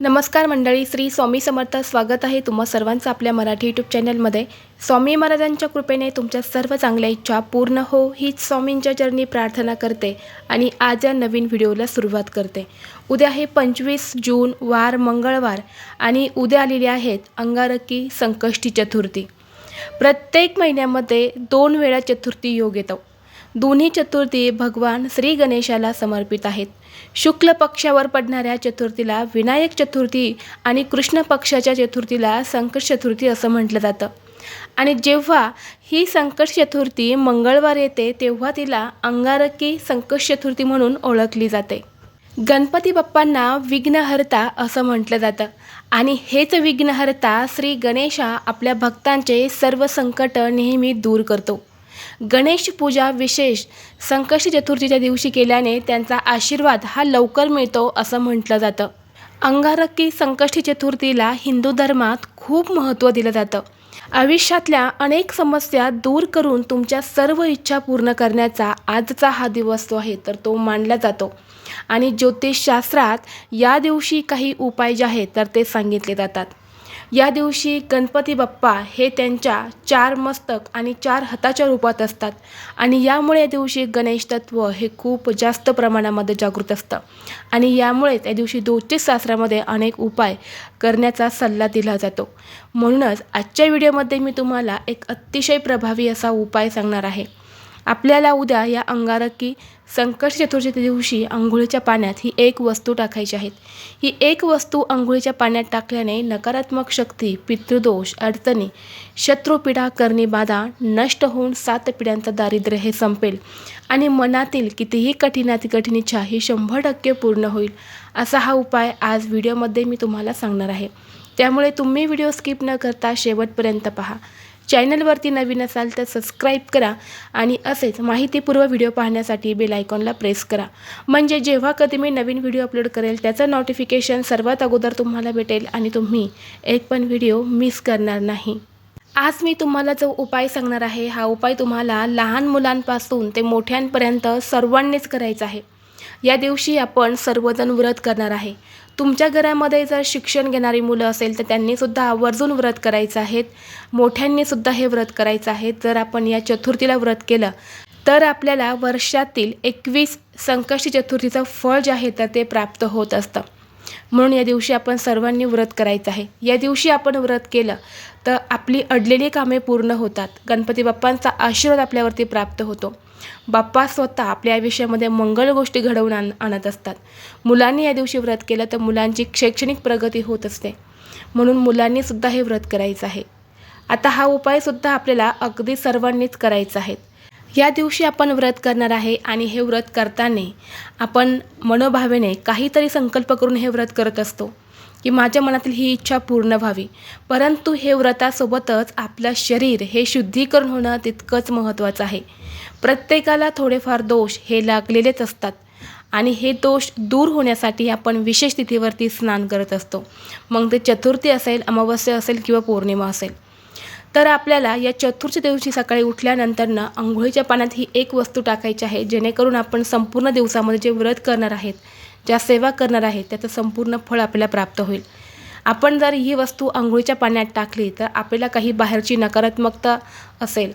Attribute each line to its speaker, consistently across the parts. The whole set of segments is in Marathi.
Speaker 1: नमस्कार मंडळी श्री स्वामी समर्थ स्वागत आहे तुम्हा सर्वांचं आपल्या मराठी यूट्यूब चॅनलमध्ये स्वामी महाराजांच्या कृपेने तुमच्या सर्व चांगल्या इच्छा पूर्ण हो हीच स्वामींच्या चरणी प्रार्थना करते आणि आज या नवीन व्हिडिओला सुरुवात करते. उद्या आहे पंचवीस जून वार मंगळवार आणि उद्या आलेली आहेत अंगारकी संकष्टी चतुर्थी. प्रत्येक महिन्यामध्ये दोन वेळा चतुर्थी योग येतो. दोन्ही चतुर्थी भगवान श्री गणेशाला समर्पित आहेत. शुक्ल पक्षावर पडणाऱ्या चतुर्थीला विनायक चतुर्थी आणि कृष्ण पक्षाच्या चतुर्थीला संकट चतुर्थी असं म्हटलं जातं. आणि जेव्हा ही संकट चतुर्थी मंगळवार येते तेव्हा तिला अंगारकी संकट चतुर्थी म्हणून ओळखली जाते. गणपती बाप्पांना विघ्नहर्ता असं म्हटलं जातं. आणि हेच विघ्नहर्ता श्री गणेशा आपल्या भक्तांचे सर्व संकट नेहमी दूर करतो. गणेश पूजा विशेष संकष्टी चतुर्थीच्या दिवशी केल्याने त्यांचा आशीर्वाद हा लवकर मिळतो असं म्हटलं जातं. अंगारकी संकष्टी चतुर्थीला हिंदू धर्मात खूप महत्त्व दिलं जातं. आयुष्यातल्या अनेक समस्या दूर करून तुमच्या सर्व इच्छा पूर्ण करण्याचा आजचा हा दिवस जो आहे तर तो मानला जातो. आणि ज्योतिषशास्त्रात या दिवशी काही उपाय जे आहेत तर ते सांगितले जातात. या दिवशी गणपती बाप्पा हे त्यांच्या चार मस्तक आणि चार हाताच्या रूपात असतात. आणि यामुळे या दिवशी गणेश तत्व हे खूप जास्त प्रमाणामध्ये जागृत असतं. आणि यामुळेच या दिवशी ज्योतिषशास्त्रामध्ये अनेक उपाय करण्याचा सल्ला दिला जातो. म्हणूनच आजच्या व्हिडिओमध्ये मी तुम्हाला एक अतिशय प्रभावी असा उपाय सांगणार आहे. आपल्याला उद्या या अंगारकी संकट चतुर्थीच्या दिवशी आंघोळीच्या पाण्यात ही एक वस्तू टाकायची आहेत. ही एक वस्तू आंघोळीच्या पाण्यात टाकल्याने नकारात्मक शक्ती पितृदोष अडचणी शत्रुपीडा करणी बाधा नष्ट होऊन सात पिढ्यांचं दारिद्र्य हे संपेल आणि मनातील कितीही कठीणाती कठीण इच्छा ही शंभर टक्के पूर्ण होईल असा हा उपाय आज व्हिडिओमध्ये मी तुम्हाला सांगणार आहे. त्यामुळे तुम्ही व्हिडिओ स्किप न करता शेवटपर्यंत पहा. चॅनलवरती नवीन असाल तर सबस्क्राईब करा आणि असेच माहितीपूर्व व्हिडिओ पाहण्यासाठी बेल आयकॉनला प्रेस करा. म्हणजे जेव्हा कधी मी नवीन व्हिडिओ अपलोड करेल त्याचं नोटिफिकेशन सर्वात अगोदर तुम्हाला भेटेल आणि तुम्ही एक पण व्हिडिओ मिस करणार नाही. आज मी तुम्हाला जो उपाय सांगणार आहे हा उपाय तुम्हाला लहान मुलांपासून ते मोठ्यांपर्यंत सर्वांनीच करायचा आहे. या दिवशी आपण सर्वजण व्रत करणार आहे. तुमच्या घरामध्ये जर शिक्षण घेणारी मुलं असेल तर त्यांनीसुद्धा आवर्जून व्रत करायचं आहेत. मोठ्यांनीसुद्धा हे व्रत करायचं आहे जर आपण या चतुर्थीला व्रत केलं तर आपल्याला वर्षातील एकवीस संकष्टी चतुर्थीचं फळ जे आहे तर ते प्राप्त होत असतं. म्हणून या दिवशी आपण सर्वांनी व्रत करायचं आहे. या दिवशी आपण व्रत केलं तर आपली अडलेली कामे पूर्ण होतात. गणपती बाप्पांचा आशीर्वाद आपल्यावरती प्राप्त होतो. बाप्पा स्वतः आपल्या आयुष्यामध्ये मंगल गोष्टी घडवून आण आणत असतात. मुलांनी या दिवशी व्रत केलं तर मुलांची शैक्षणिक प्रगती होत असते. म्हणून मुलांनीसुद्धा हे व्रत करायचं आहे. आता हा उपायसुद्धा आपल्याला अगदी सर्वांनीच करायचा आहे. या दिवशी आपण व्रत करणार आहे आणि हे व्रत करताना आपण मनोभावेने काहीतरी संकल्प करून हे व्रत करत असतो. की माझ्या मनातील ही इच्छा पूर्ण व्हावी. परंतु हे व्रतासोबतच आपलं शरीर हे शुद्धीकरण होणं तितकंच महत्त्वाचं आहे. प्रत्येकाला थोडेफार दोष हे लागलेलेच असतात आणि हे दोष दूर होण्यासाठी आपण विशेष तिथीवरती स्नान करत असतो. मग ते चतुर्थी असेल अमावस्या असेल किंवा पौर्णिमा असेल. तर आपल्याला या चतुर्थी दिवशी सकाळी उठल्यानंतरनं आंघोळीच्या पाण्यात ही एक वस्तू टाकायची आहे जेणेकरून आपण संपूर्ण दिवसामध्ये जे व्रत करणार आहेत ज्या सेवा करणार आहेत त्याचं संपूर्ण फळ आपल्याला प्राप्त होईल. आपण जर ही वस्तू आंघोळीच्या पाण्यात टाकली तर आपल्याला काही बाहेरची नकारात्मकता असेल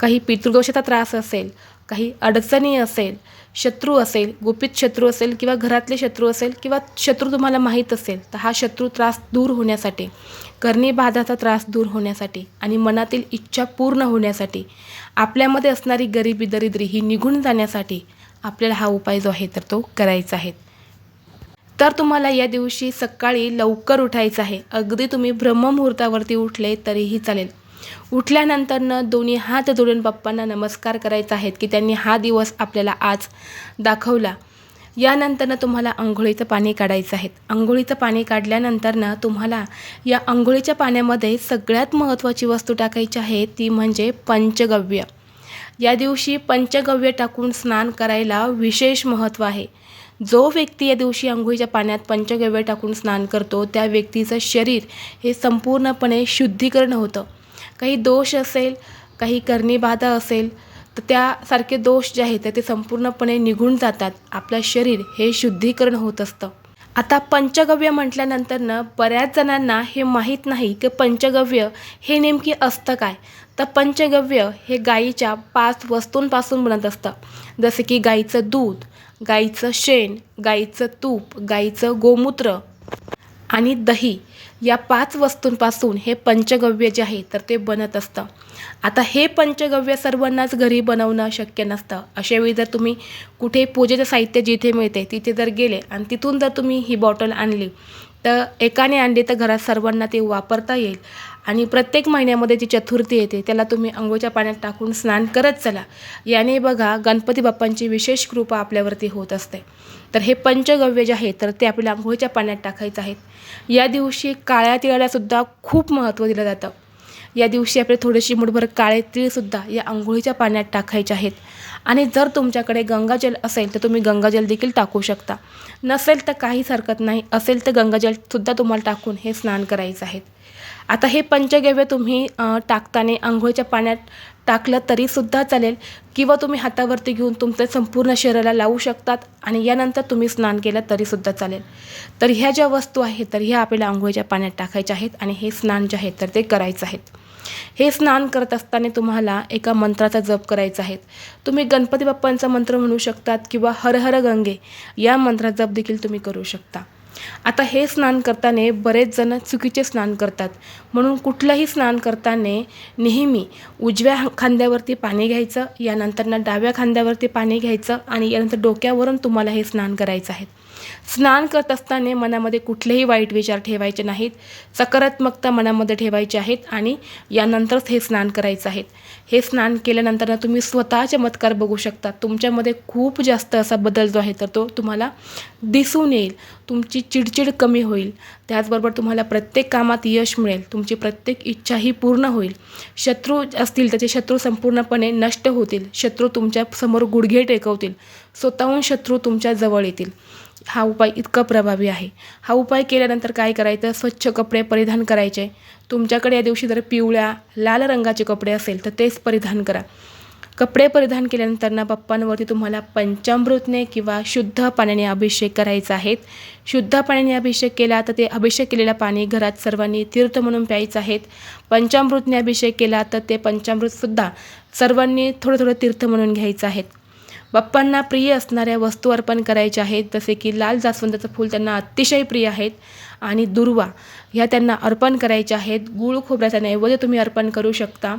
Speaker 1: काही पितृदोषाचा त्रास असेल काही अडचणी असेल शत्रू असेल गुपित शत्रू असेल किंवा घरातले शत्रू असेल किंवा शत्रू तुम्हाला माहीत असेल तर हा शत्रू त्रास दूर होण्यासाठी कर्णीबाधाचा त्रास दूर होण्यासाठी आणि मनातील इच्छा पूर्ण होण्यासाठी आपल्यामध्ये असणारी गरिबी दरिद्री ही निघून जाण्यासाठी आपल्याला हा उपाय जो आहे तर तो करायचा आहे. तर तुम्हाला या दिवशी सकाळी लवकर उठायचं आहे. अगदी तुम्ही ब्रह्ममुहूर्तावरती उठले तरीही चालेल. उठल्यानंतरनं दोन्ही हात जोडून बाप्पांना नमस्कार करायचा आहेत की त्यांनी हा दिवस आपल्याला आज दाखवला. यानंतरनं तुम्हाला आंघोळीचं पाणी काढायचं आहे. आंघोळीचं पाणी काढल्यानंतरनं तुम्हाला या आंघोळीच्या पाण्यामध्ये सगळ्यात महत्त्वाची वस्तू टाकायची आहे ती म्हणजे पंचगव्य. या दिवशी पंचगव्य टाकून स्नान करायला विशेष महत्त्व आहे. जो व्यक्ती या दिवशी आंघोळीच्या पाण्यात पंचगव्य टाकून स्नान करतो त्या व्यक्तीचं शरीर हे संपूर्णपणे शुद्धीकरण होतं. काही दोष असेल काही करणीबाधा असेल तर त्यासारखे दोष जे आहेत ते संपूर्णपणे निघून जातात. आपलं शरीर हे शुद्धीकरण होत असतं. आता पंचगव्य म्हटल्यानंतरनं बऱ्याच जणांना हे माहीत नाही की पंचगव्य हे नेमकी असतं काय. तर पंचगव्य हे गाईच्या पाच वस्तूंपासून बनत असतं. जसे की गाईचं दूध गाईचं शेण गाईचं तूप गाईचं गोमूत्र आणि दही या पाच वस्तूंपासून हे पंचगव्य जे आहे तर ते बनत असतं. आता हे पंचगव्य सर्वांनाच घरी बनवणं शक्य नसतं. अशावेळी जर तुम्ही कुठे पूजेचं साहित्य जिथे मिळते तिथे जर गेले आणि तिथून जर तुम्ही ही बॉटल आणली तर एकाने आणली तर घरात सर्वांना ते वापरता येईल. आणि प्रत्येक महिन्यामध्ये जी चतुर्थी येते त्याला तुम्ही अंघोळच्या पाण्यात टाकून स्नान करत चला. याने बघा गणपती बाप्पांची विशेष कृपा आपल्यावरती होत असते. तर हे पंचगव्य जे आहे तर ते आपल्या आंघोळीच्या पाण्यात टाकायचं आहेत या दिवशी काळ्या तिळालासुद्धा खूप महत्त्व दिलं जातं. या दिवशी आपले थोडेशी मुठभर काळे तीळसुद्धा या आंघोळीच्या पाण्यात टाकायचे आहेत. आणि जर तुमच्याकडे गंगाजल असेल तर तुम्ही गंगाजल देखील टाकू शकता. नसेल तर काहीच हरकत नाही असेल तर गंगाजलसुद्धा तुम्हाला टाकून हे स्नान करायचं आहे. आता हे पंचगव्य तुम्ही टाकताना आंघोळीच्या पाण्यात टाकलं तरीसुद्धा चालेल. किंवा तुम्ही हातावरती घेऊन तुमच्या संपूर्ण शरीराला लावू शकतात आणि यानंतर तुम्ही स्नान केलं तरीसुद्धा चालेल. तर ह्या ज्या वस्तू आहेत तर ह्या आपल्याला आंघोळीच्या पाण्यात टाकायच्या आहेत आणि हे स्नान जे आहे तर ते करायचं आहेत. हे स्नान करत असताना तुम्हाला एका मंत्राचा जप करायचा आहे. तुम्ही गणपती बाप्पांचा मंत्र म्हणू शकतात किंवा हर हर गंगे या मंत्राचा जप देखील तुम्ही करू शकता. आता हे स्नान करताना बरेच जण चुकीचे स्नान करतात. म्हणून कुठलंही स्नान करताना नेहमी उजव्या खांद्यावरती पाणी घ्यायचं यानंतर डाव्या खांद्यावरती पाणी घ्यायचं आणि यानंतर डोक्यावरून तुम्हाला हे स्नान करायचं आहे. स्नान करत असताना मनामध्ये कुठलेही वाईट विचार ठेवायचे नाहीत सकारात्मकता मनामध्ये ठेवायची आहेत आणि यानंतरच हे स्नान करायचं आहे हे स्नान केल्यानंतर तुम्ही स्वतः चमत्कार बघू शकता. तुमच्यामध्ये खूप जास्त असा बदल जो आहे तर तो तुम्हाला दिसून येईल. तुमची चिडचिड कमी होईल. त्याचबरोबर तुम्हाला प्रत्येक कामात यश मिळेल. तुमची प्रत्येक इच्छा ही पूर्ण होईल. शत्रू असतील त्याचे शत्रू संपूर्णपणे नष्ट होतील. शत्रू तुमच्यासमोर गुडघे टेकवतील. स्वतःहून शत्रू तुमच्या जवळ येतील. हा उपाय इतका प्रभावी आहे. हा उपाय केल्यानंतर काय करायचं? स्वच्छ कपडे परिधान करायचे. तुमच्याकडे या दिवशी जर पिवळ्या लाल रंगाचे कपडे असेल तर तेच परिधान करा. कपडे परिधान केल्यानंतर ना बाप्पांवरती तुम्हाला पंचामृतने किंवा शुद्ध पाण्याने अभिषेक करायचा आहे. शुद्ध पाण्याने अभिषेक केला तर ते अभिषेक केलेलं पाणी घरात सर्वांनी तीर्थ म्हणून प्यायचं आहेत पंचामृतने अभिषेक केला तर ते पंचामृतसुद्धा सर्वांनी थोडं थोडं तीर्थ म्हणून घ्यायचं आहेत बाप्पांना प्रिय असणाऱ्या वस्तू अर्पण करायच्या आहेत जसे की लाल जास्वंदाचं फूल त्यांना अतिशय प्रिय आहेत. आणि दुर्वा ह्या त्यांना अर्पण करायच्या आहेत. गुळ खोबऱ्याचा नैवेद्य तुम्ही अर्पण करू शकता.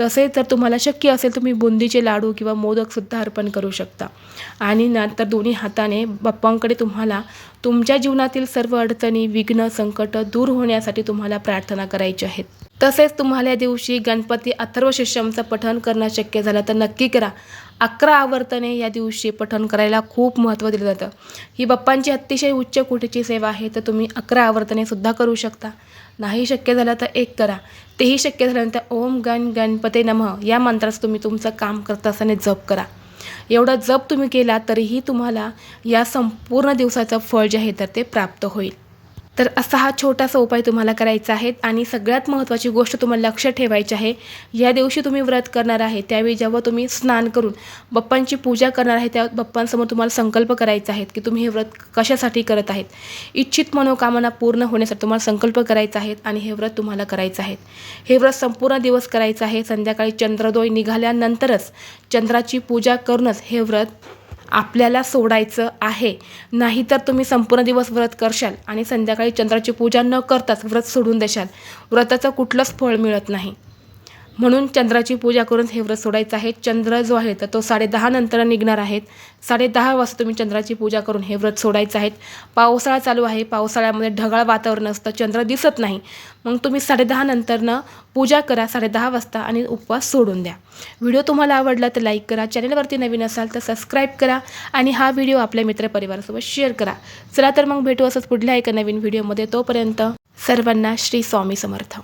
Speaker 1: तसेच जर तुम्हाला शक्य असेल तुम्ही बुंदीचे लाडू किंवा मोदकसुद्धा अर्पण करू शकता. आणि नंतर दोन्ही हाताने बाप्पांकडे तुम्हाला तुमच्या जीवनातील सर्व अडचणी विघ्न संकट दूर होण्यासाठी तुम्हाला प्रार्थना करायची आहेत. तसेच तुम्हाला या दिवशी गणपती अथर्व शिष्यमचं पठण करणं शक्य झालं तर नक्की करा. अकरा आवर्तने या दिवशी पठण करायला खूप महत्त्व दिलं जातं. ही बाप्पांची अतिशय उच्च कोटीची सेवा आहे तर तुम्ही अकरा आवर्तनेसुद्धा करू शकता. नाही शक्य झालं तर एक करा. तेही शक्य झाल्यानंतर ओम गण गणपते नमः या मंत्राचं तुम्ही तुमचं काम करत असताना जप करा. एवढा जप तुम्ही केला तरीही तुम्हाला या संपूर्ण दिवसाचं फळ जे आहे तर ते प्राप्त होईल. तर असा हा छोटासा उपाय तुम्हाला करायचा आहे आणि सगळ्यात महत्त्वाची गोष्ट तुम्हाला लक्षात ठेवायची आहे या दिवशी तुम्ही व्रत करणार आहे त्यावेळी जेव्हा तुम्ही स्नान करून बप्पांची पूजा करणार आहे त्या बप्पांसमोर तुम्हाला संकल्प करायचा आहे की तुम्ही हे व्रत कशासाठी करत आहेत. इच्छित मनोकामना पूर्ण होण्यासाठी तुम्हाला संकल्प करायचा आहे आणि हे व्रत तुम्हाला करायचं आहे. हे व्रत संपूर्ण दिवस करायचं आहे. संध्याकाळी चंद्रोदय निघाल्यानंतरच चंद्राची पूजा करूनच हे व्रत आपल्याला सोडायचं आहे. नाहीतर तुम्ही संपूर्ण दिवस व्रत करशाल आणि संध्याकाळी चंद्राची पूजा न करताच व्रत सोडून देशाल. व्रताचं कुठलंच फळ मिळत नाही. म्हणून चंद्राची पूजा करून हे व्रत सोडायचं आहे. चंद्र जो आहे तर तो साडेदहा नंतर निघणार आहेत. साडेदहा वाजता तुम्ही चंद्राची पूजा करून हे व्रत सोडायचं आहेत. पावसाळा चालू आहे. पावसाळ्यामध्ये ढगाळ वातावरण असतं. चंद्र दिसत नाही. मग तुम्ही साडेदहा नंतरनं पूजा करा. साडेदहा वाजता आणि उपवास सोडून द्या. व्हिडिओ तुम्हाला आवडला तर लाईक करा. चॅनलवरती नवीन असाल तर सबस्क्राईब करा आणि हा व्हिडिओ आपल्या मित्रपरिवारासोबत शेअर करा. चला तर मग भेटू असंच पुढल्या एका नवीन व्हिडिओमध्ये. तोपर्यंत सर्वांना श्री स्वामी समर्थ.